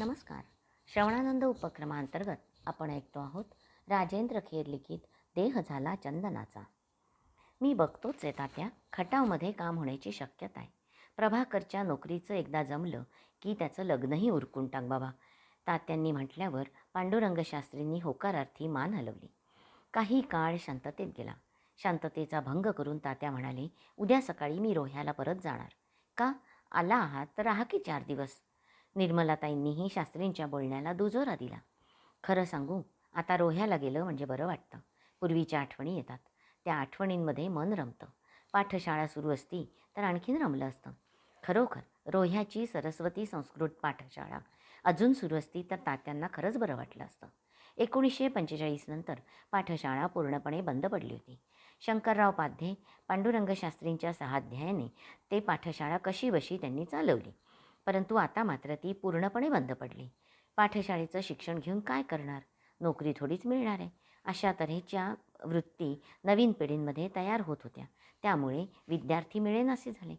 नमस्कार. श्रवणानंद उपक्रमांतर्गत आपण ऐकतो आहोत राजेंद्र खेर लिखित देह झाला चंदनाचा. मी बघतोच आहे तात्या खटावमध्ये काम होण्याची शक्यता आहे प्रभाकरच्या नोकरीचं एकदा जमलं की त्याचं लग्नही उरकून टाक बाबा. तात्यांनी म्हटल्यावर पांडुरंगशास्त्रींनी होकारार्थी मान हलवली. काही काळ शांततेत गेला. शांततेचा भंग करून तात्या म्हणाले उद्या सकाळी मी रोह्याला परत जाणार. का? आला आहात तर राहा की चार दिवस. निर्मलाताईंनीही शास्त्रींच्या बोलण्याला दुजोरा दिला. खरं सांगू आता रोह्याला गेलं म्हणजे बरं वाटतं. पूर्वीच्या आठवणी येतात. त्या आठवणींमध्ये मन रमतं. पाठशाळा सुरू असती तर आणखीन रमलं असतं. खरोखर रोह्याची सरस्वती संस्कृत पाठशाळा अजून सुरू असती तर तात्यांना खरंच बरं वाटलं असतं. एकोणीसशे पंचेचाळीस नंतर पाठशाळा पूर्णपणे बंद पडली होती. शंकरराव पाध्ये पांडुरंगशास्त्रींच्या सहाध्यायाने ते पाठशाळा कशी बशी त्यांनी चालवली? परंतु आता मात्र ती पूर्णपणे बंद पडली. पाठशाळेचं शिक्षण घेऊन काय करणार? नोकरी थोडीच मिळणार आहे. अशा तऱ्हेच्या वृत्ती नवीन पिढींमध्ये तयार होत होत्या. त्यामुळे विद्यार्थी मिळेनासे झाले.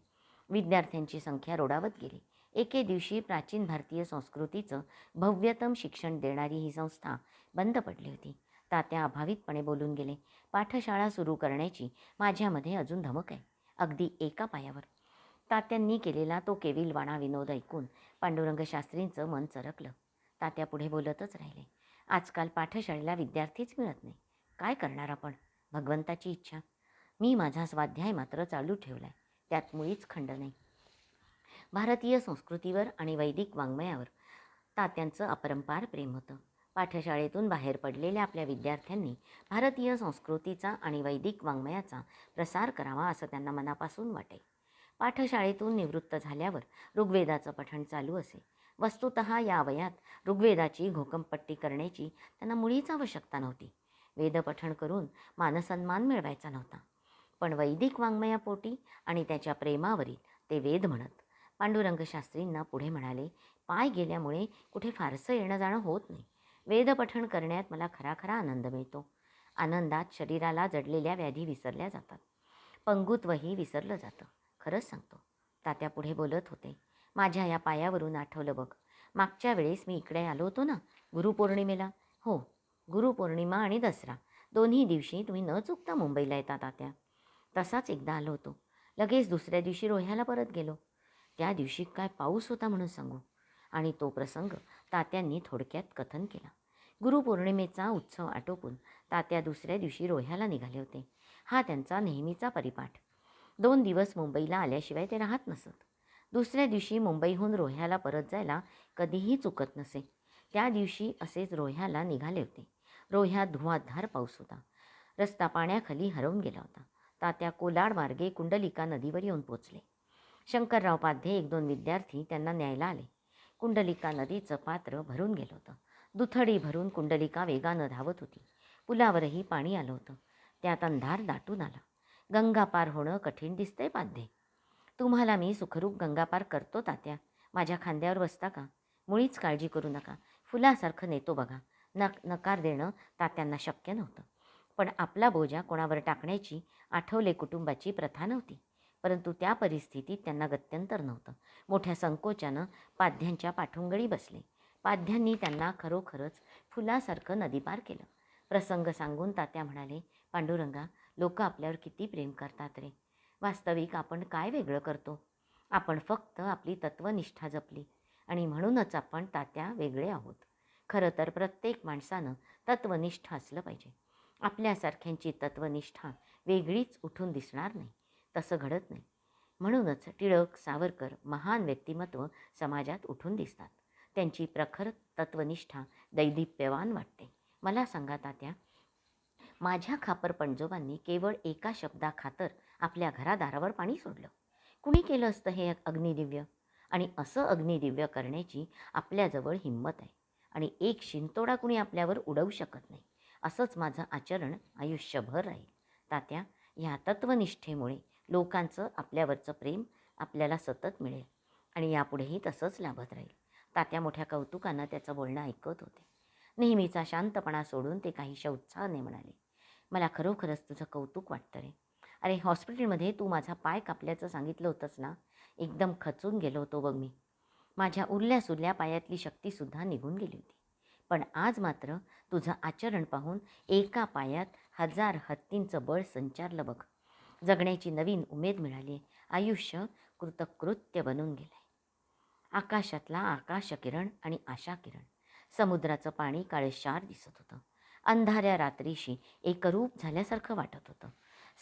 विद्यार्थ्यांची संख्या रोडावत गेली. एके दिवशी प्राचीन भारतीय संस्कृतीचं भव्यतम शिक्षण देणारी ही संस्था बंद पडली होती. तात्या अभावितपणे बोलून गेले पाठशाळा सुरू करण्याची माझ्यामध्ये अजून धमक आहे. अगदी एका पायावर. तात्यांनी केलेला तो केविलवाणा विनोद ऐकून पांडुरंग शास्त्रींचं मन चरकलं. तात्या पुढे बोलतच राहिले. आजकाल पाठशाळेला विद्यार्थीच मिळत नाही. काय करणार आपण? भगवंताची इच्छा. मी माझा स्वाध्याय मात्र चालू ठेवला आहे त्यात मुळीच खंड नाही. भारतीय संस्कृतीवर आणि वैदिक वाङ्मयावर तात्यांचं अपरंपार प्रेम होतं. पाठशाळेतून बाहेर पडलेल्या आपल्या विद्यार्थ्यांनी भारतीय संस्कृतीचा आणि वैदिक वाङ्मयाचा प्रसार करावा असं त्यांना मनापासून वाटे. पाठशाळेतून निवृत्त झाल्यावर ऋग्वेदाचं पठण चालू असे. वस्तुत या वयात ऋग्वेदाची घोकंपट्टी करण्याची त्यांना मुळीच आवश्यकता नव्हती. वेदपठण करून मानसन्मान मिळवायचा नव्हता. पण वैदिक वाङ्मयापोटी आणि त्याच्या प्रेमावरील ते वेद म्हणत. पांडुरंग शास्त्रींना पुढे म्हणाले पाय गेल्यामुळे कुठे फारसं येणं जाणं होत नाही. वेदपठण करण्यात मला खरा खरा आनंद मिळतो. आनंदात शरीराला जडलेल्या व्याधी विसरल्या जातात. पंगुत्वही विसरलं जातं. खरंच सांगतो. तात्या पुढे बोलत होते. माझ्या या पायावरून आठवलं बघ. मागच्या वेळेस मी इकडे आलो होतो ना गुरुपौर्णिमेला. हो गुरुपौर्णिमा आणि दसरा. दोन्ही दिवशी तुम्ही न चुकता मुंबईला येता तात्या. तसाच एकदा आलो होतो. लगेच दुसऱ्या दिवशी रोह्याला परत गेलो. त्या दिवशी काय पाऊस होता म्हणून सांगू. आणि तो प्रसंग तात्यांनी थोडक्यात कथन केला. गुरुपौर्णिमेचा उत्सव आटोपून तात्या दुसऱ्या दिवशी रोह्याला निघाले होते. हा त्यांचा नेहमीचा परिपाठ. दोन दिवस मुंबईला आल्याशिवाय ते राहत नसत. दुसऱ्या दिवशी मुंबईहून रोह्याला परत जायला कधीही चुकत नसे. त्या दिवशी असेच रोह्याला निघाले होते. रोह्यात धुवाधार पाऊस होता. रस्ता पाण्याखाली हरवून गेला होता. तात्या कोलाड मार्गे कुंडलिका नदीवर येऊन पोचले. शंकरराव पाध्ये एक दोन विद्यार्थी त्यांना न्यायला आले. कुंडलिका नदीचं पात्र भरून गेलं होतं. दुथडी भरून कुंडलिका वेगानं धावत होती. पुलावरही पाणी आलं होतं. त्यात अंधार दाटून आला. गंगा पार होणं कठीण दिसतंय पाध्ये तुम्हाला मी सुखरूप गंगा पार करतो तात्या. माझ्या खांद्यावर बसता का? मुळीच काळजी करू नका. फुलासारखं नेतो बघा. नक नकार देणं तात्यांना शक्य नव्हतं. पण आपला बोजा कोणावर टाकण्याची आठवले कुटुंबाची प्रथा नव्हती. परंतु त्या परिस्थितीत त्यांना गत्यंतर नव्हतं. मोठ्या संकोचानं पाध्यांच्या पाठोंगळी बसले. पाध्यांनी त्यांना खरोखरच फुलासारखं नदीपार केलं. प्रसंग सांगून तात्या म्हणाले पांडुरंगा लोक आपल्यावर किती प्रेम करतात रे. वास्तविक आपण काय वेगळं करतो? आपण फक्त आपली तत्वनिष्ठा जपली आणि म्हणूनच आपण तात्या वेगळे आहोत. खरं तर प्रत्येक माणसानं तत्वनिष्ठ असलं पाहिजे. आपल्यासारख्यांची तत्वनिष्ठा वेगळीच उठून दिसणार नाही. तसं घडत नाही. म्हणूनच टिळक सावरकर महान व्यक्तिमत्व समाजात उठून दिसतात. त्यांची प्रखर तत्वनिष्ठा दैदिप्यवान वाटते. मला सांगा तात्या माझ्या खापर पणजोबांनी केवळ एका शब्दाखातर आपल्या घरादारावर पाणी सोडलं. कुणी केलं असतं हे अग्निदिव्य? आणि असं अग्निदिव्य करण्याची आपल्याजवळ हिंमत आहे. आणि एक शिंतोडा कुणी आपल्यावर उडवू शकत नाही. असंच माझं आचरण आयुष्यभर राहील. तात्या ह्या तत्वनिष्ठेमुळे लोकांचं आपल्यावरचं प्रेम आपल्याला सतत मिळेल. आणि यापुढेही तसंच लाभत राहील. तात्या मोठ्या कौतुकानं त्याचं बोलणं ऐकत होते. नेहमीचा शांतपणा सोडून ते काहीशा उत्साहाने म्हणाले मला खरोखरच तुझं कौतुक वाटतं रे अरे हॉस्पिटलमध्ये तू माझा पाय कापल्याचं सांगितलं होतंस ना? एकदम खचून गेलो होतो बघ मी. माझ्या उरल्या सुरल्या पायातली शक्तीसुद्धा निघून गेली होती. पण आज मात्र तुझं आचरण पाहून एका पायात हजार हत्तींचं बळ संचारलं बघ. जगण्याची नवीन उमेद मिळाली. आयुष्य कृतकृत्य बनून गेलंय. आकाशातला आकाशकिरण आणि आशा किरण समुद्राचं पाणी काळेशार दिसत होतं. अंधाऱ्या रात्रीशी एकरूप झाल्यासारखं वाटत होतं.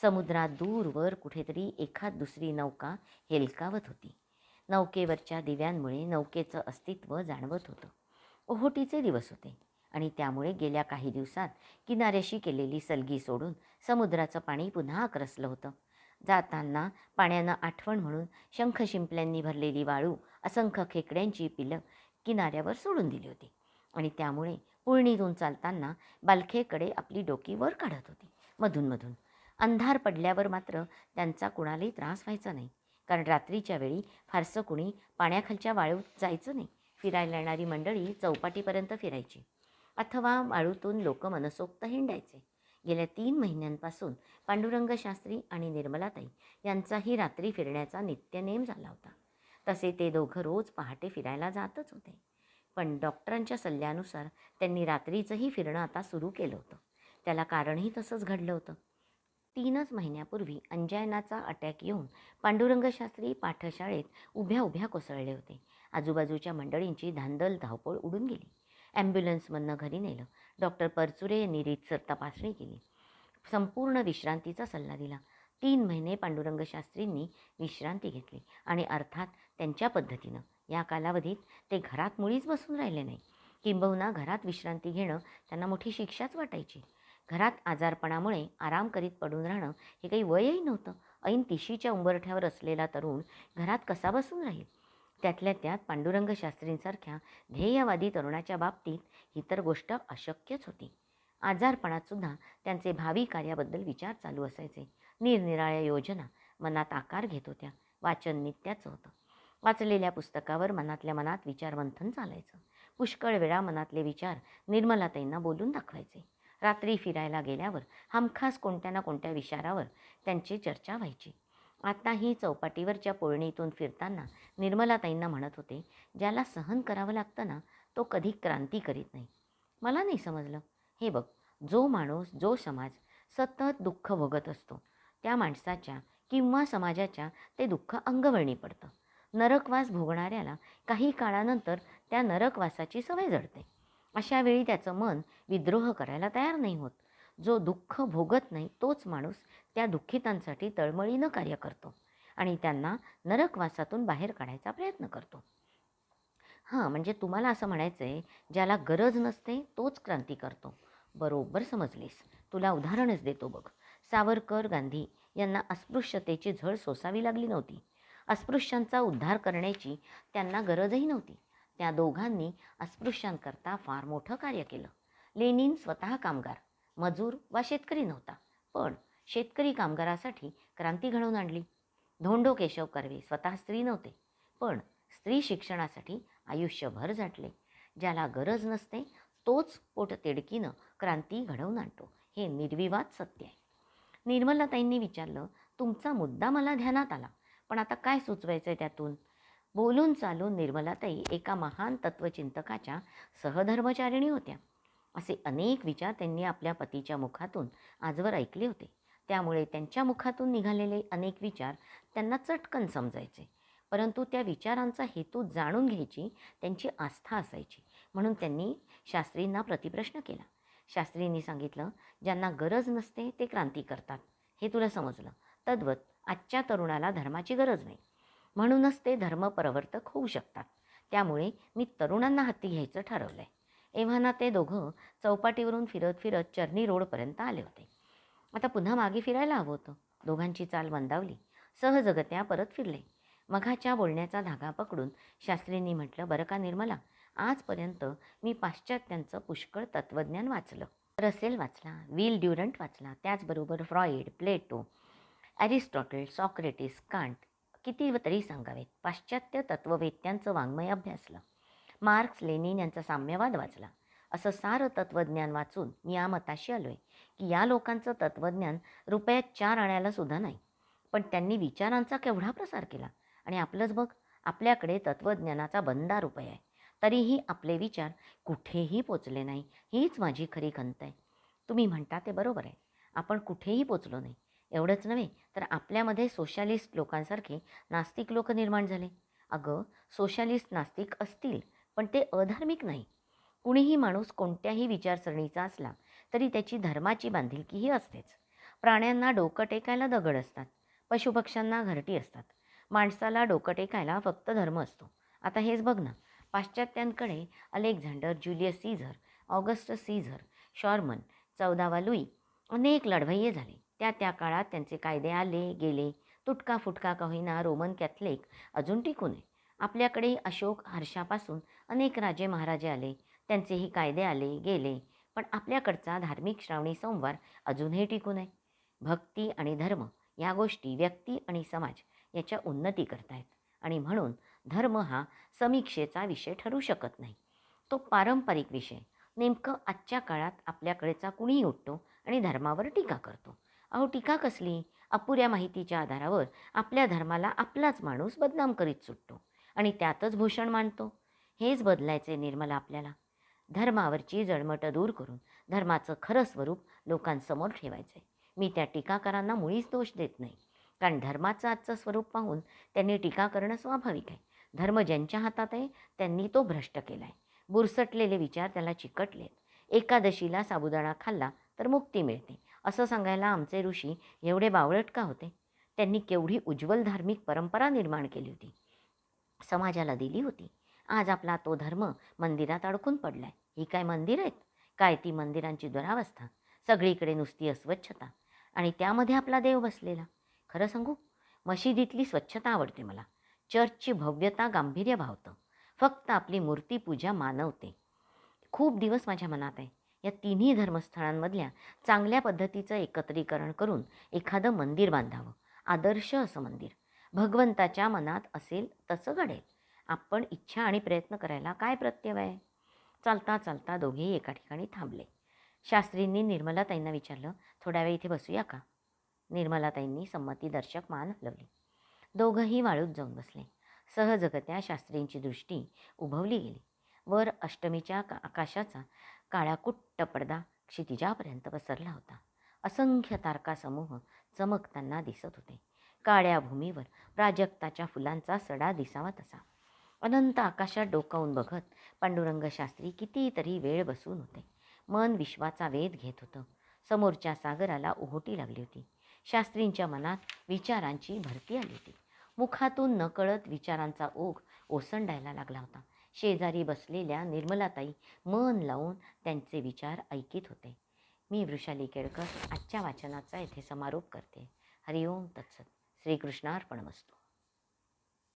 समुद्रात दूरवर कुठेतरी एखाद दुसरी नौका हेलकावत होती. नौकेवरच्या दिव्यांमुळे नौकेचं अस्तित्व जाणवत होतं. ओहोटीचे दिवस होते आणि त्यामुळे गेल्या काही दिवसात किनाऱ्याशी केलेली सलगी सोडून समुद्राचं पाणी पुन्हा आक्रसलं होतं. जाताना पाण्यानं आठवण म्हणून शंख शिंपल्यांनी भरलेली वाळू असंख्य खेकड्यांची पिलं किनाऱ्यावर सोडून दिली होती आणि त्यामुळे पुळणीतून चालताना बालखेकडे आपली डोकी वर काढत होती. मधूनमधून अंधार पडल्यावर मात्र त्यांचा कुणालाही त्रास व्हायचा नाही. कारण रात्रीच्या वेळी फारसं कुणी पाण्याखालच्या वाळूत जायचं नाही. फिरायला येणारी मंडळी चौपाटीपर्यंत फिरायची. अथवा वाळूतून लोक मनसोक्त हिंडायचे. गेल्या तीन महिन्यांपासून पांडुरंग शास्त्री आणि निर्मलाताई यांचाही रात्री फिरण्याचा नित्यनेम झाला होता. तसे ते दोघं रोज पहाटे फिरायला जातच होते. पण डॉक्टरांच्या सल्ल्यानुसार त्यांनी रात्रीचंही फिरणं आता सुरू केलं होतं. त्याला कारणही तसंच घडलं होतं. तीनच महिन्यापूर्वी अंजायनाचा अटॅक येऊन पांडुरंगशास्त्री पाठशाळेत उभ्या उभ्या कोसळले होते. आजूबाजूच्या मंडळींची धांदल धावपळ उडून गेली. ॲम्ब्युलन्समधनं घरी नेलं. डॉक्टर परचुरे यांनी रीतसर तपासणी केली. संपूर्ण विश्रांतीचा सल्ला दिला. तीन महिने पांडुरंग शास्त्रींनी विश्रांती घेतली आणि अर्थात त्यांच्या पद्धतीनं या कालावधीत ते घरात मुळीच बसून राहिले नाही. किंबहुना घरात विश्रांती घेणं त्यांना मोठी शिक्षाच वाटायची. घरात आजारपणामुळे आराम करीत पडून राहणं हे काही वयही नव्हतं. ऐन तिशीच्या उंबरठ्यावर असलेला तरुण घरात कसा बसून राहील? त्यातल्या त्यात पांडुरंग शास्त्रींसारख्या ध्येयवादी तरुणाच्या बाबतीत ही तर गोष्ट अशक्यच होती. आजारपणात सुद्धा त्यांचे भावी कार्याबद्दल विचार चालू असायचे. निरनिराळ्या योजना मनात आकार घेत होत्या. वाचन नित्याचं होतं. वाचलेल्या पुस्तकावर मनातल्या मनात विचारमंथन चालायचं. पुष्कळ वेळा मनातले विचार निर्मलाताईंना बोलून दाखवायचे. रात्री फिरायला गेल्यावर हमखास कोणत्या ना कोणत्या विचारावर त्यांची चर्चा व्हायची. आताही चौपाटीवरच्या पोळणीतून फिरताना निर्मलाताईंना म्हणत होते ज्याला सहन करावं लागतं ना तो कधी क्रांती करीत नाही. मला नाही समजलं. हे बघ जो माणूस जो समाज सतत दुःख भोगत असतो त्या माणसाच्या किंवा समाजाच्या ते दुःख अंगवळणी पडतं. नरकवास भोगणाऱ्याला काही काळानंतर त्या नरकवासाची सवय जडते. अशा वेळी त्याचं मन विद्रोह करायला तयार नाही होत. जो दुःख भोगत नाही तोच माणूस त्या दुःखितांसाठी तळमळीनं कार्य करतो आणि त्यांना नरकवासातून बाहेर काढायचा प्रयत्न करतो. हां म्हणजे तुम्हाला असं म्हणायचं आहे ज्याला गरज नसते तोच क्रांती करतो. बरोबर समजलीस. तुला उदाहरणच देतो बघ. सावरकर गांधी यांना अस्पृश्यतेची झळ सोसावी लागली नव्हती. अस्पृश्यांचा उद्धार करण्याची त्यांना गरजही नव्हती. त्या दोघांनी अस्पृश्यांकरता फार मोठं कार्य केलं. लेनिन स्वतः कामगार मजूर वा शेतकरी नव्हता पण शेतकरी कामगारासाठी क्रांती घडवून आणली. धोंडो केशव कर्वे स्वतः स्त्री नव्हते पण स्त्री शिक्षणासाठी आयुष्यभर झाटले. ज्याला गरज नसते तोच पोटतिडकीनं क्रांती घडवून आणतो. हे निर्विवाद सत्य आहे. निर्मलाताईंनी विचारलं तुमचा मुद्दा मला ध्यानात आला. पण आता काय सुचवायचं आहे त्यातून? बोलून चालून निर्मलाताई एका महान तत्वचिंतकाच्या सहधर्मचारिणी होत्या. असे अनेक विचार त्यांनी आपल्या पतीच्या मुखातून आजवर ऐकले होते. त्यामुळे त्यांच्या मुखातून निघालेले अनेक विचार त्यांना चटकन समजायचे. परंतु त्या विचारांचा हेतू जाणून घ्यायची त्यांची आस्था असायची. म्हणून त्यांनी शास्त्रींना प्रतिप्रश्न केला. शास्त्रींनी सांगितलं ज्यांना गरज नसते ते क्रांती करतात. हे तुला समजलं. तद्वत आजच्या तरुणाला धर्माची गरज नाही. म्हणूनच ते धर्मप्रवर्तक होऊ शकतात. त्यामुळे मी तरुणांना हाती घ्यायचं ठरवलं आहे एव्हाना ते दोघं चौपाटीवरून फिरत फिरत चर्नी रोडपर्यंत आले होते. आता पुन्हा मागे फिरायला हवं होतं. दोघांची चाल मंदावली. सहजगत्या परत फिरले. मघाच्या बोलण्याचा धागा पकडून शास्त्रींनी म्हटलं बरं का निर्मला आजपर्यंत मी पाश्चात्यांचं पुष्कळ तत्त्वज्ञान वाचलं. रसेल वाचला विल ड्युरंट वाचला त्याचबरोबर Freud Plato Aristotle Socrates Kant किती तरी सांगावेत. पाश्चात्य तत्त्ववेत्यांचं वाङ्मय अभ्यासलं. मार्क्स लेनिन यांचा साम्यवाद वाचला. असं सारं तत्त्वज्ञान वाचून मी या मताशी आलो आहे की या लोकांचं तत्त्वज्ञान रुपयात चार आणायला सुद्धा नाही. पण त्यांनी विचारांचा केवढा प्रसार केला? आणि आपलंच बघ आपल्याकडे तत्त्वज्ञानाचा बंदा रुपये आहे. तरीही आपले विचार कुठेही पोचले नाही. हीच माझी खरी खंत आहे. तुम्ही म्हणता ते बरोबर आहे. आपण कुठेही पोचलो नाही. एवढंच नव्हे तर आपल्यामध्ये सोशालिस्ट लोकांसारखे नास्तिक लोक निर्माण झाले. अगं सोशालिस्ट नास्तिक असतील पण ते अधार्मिक नाही. कुणीही माणूस कोणत्याही विचारसरणीचा असला तरी त्याची धर्माची बांधिलकीही असतेच. प्राण्यांना डोकं टेकायला दगड असतात. पशुपक्ष्यांना घरटी असतात. माणसाला डोकं टेकायला फक्त धर्म असतो. आता हेच बघ ना पाश्चात्यांकडे Alexander Julius Caesar August Caesar शॉर्मन चौदावा लुई अनेक लढवय्ये झाले. त्या त्या काळात त्यांचे कायदे आले गेले. तुटका फुटका का होईना रोमन कॅथलिक अजून टिकून आहे. आपल्याकडे अशोक हर्षापासून अनेक राजे महाराजे आले. त्यांचेही कायदे आले गेले. पण आपल्याकडचा धार्मिक श्रावणी संवार अजूनही टिकून आहे. भक्ती आणि धर्म या गोष्टी व्यक्ती आणि समाज याच्या उन्नती करतायत. आणि म्हणून धर्म हा समीक्षेचा विषय ठरू शकत नाही. तो पारंपरिक विषय. नेमकं आजच्या काळात आपल्याकडेचा कुणीही उठतो आणि धर्मावर टीका करतो. अहो टीका कसली? अपुऱ्या माहितीच्या आधारावर आपल्या धर्माला आपलाच माणूस बदनाम करीत सुटतो आणि त्यातच भूषण मानतो. हेच बदलायचे निर्मला आपल्याला. धर्मावरची जळमटं दूर करून धर्माचं खरं स्वरूप लोकांसमोर ठेवायचं आहे मी त्या टीकाकारांना मुळीच दोष देत नाही. कारण धर्माचं आजचं स्वरूप पाहून त्यांनी टीका करणं स्वाभाविक आहे. धर्म ज्यांच्या हातात आहे त्यांनी तो भ्रष्ट केला आहे बुरसटलेले विचार त्याला चिकटलेत. एकादशीला साबुदाणा खाल्ला तर मुक्ती मिळते. असं सांगायला आमचे ऋषी एवढे बावळट का होते? त्यांनी केवढी उज्ज्वल धार्मिक परंपरा निर्माण केली होती. समाजाला दिली होती. आज आपला तो धर्म मंदिरात अडकून पडलाय. ही काय मंदिर आहेत? काय ती मंदिरांची दुरावस्था? सगळीकडे नुसती अस्वच्छता. आणि त्यामध्ये आपला देव बसलेला. खरं सांगू? मशिदीतली स्वच्छता आवडते मला. चर्चची भव्यता गांभीर्य भावतं. फक्त आपली मूर्तीपूजा मानवते. खूप दिवस माझ्या मनात आहे. या तिन्ही धर्मस्थळांमधल्या चांगल्या पद्धतीचं एकत्रीकरण करून एखादं मंदिर बांधावं. आदर्श असं मंदिर. भगवंताच्या मनात असेल तसं घडेल. आपण इच्छा आणि प्रयत्न करायला काय प्रत्यय आहे? चालता चालता दोघेही एका ठिकाणी थांबले. शास्त्रींनी निर्मलाताईंना विचारलं थोड्या वेळ इथे बसूया का? निर्मलाताईंनी संमतीदर्शक मान हलवली दोघंही वाळूत जाऊन बसले. सहजगत्या शास्त्रींची दृष्टी उभवली गेली. वर अष्टमीच्या का आकाशाचा काळाकुट्ट पडदा क्षितिजापर्यंत पसरला होता. असंख्य तारकासमूह चमकताना दिसत होते. काळ्या भूमीवर प्राजक्ताच्या फुलांचा सडा दिसावा तसा. अनंत आकाशात डोकावून बघत पांडुरंग शास्त्री कितीतरी वेळ बसून होते. मन विश्वाचा वेध घेत होतं. समोरच्या सागराला ओहोटी लागली होती. शास्त्रींच्या मनात विचारांची भरती आली होती. मुखातून नकळत विचारांचा ओघ ओसंडायला लागला होता. शेजारी बसलेल्या निर्मलाताई मन लावून त्यांचे विचार ऐकित होते. मी वृषाली केळकर आजच्या वाचनाचा येथे समारोप करते. हरिओम तत्सत. श्रीकृष्णार्पण वस्तू.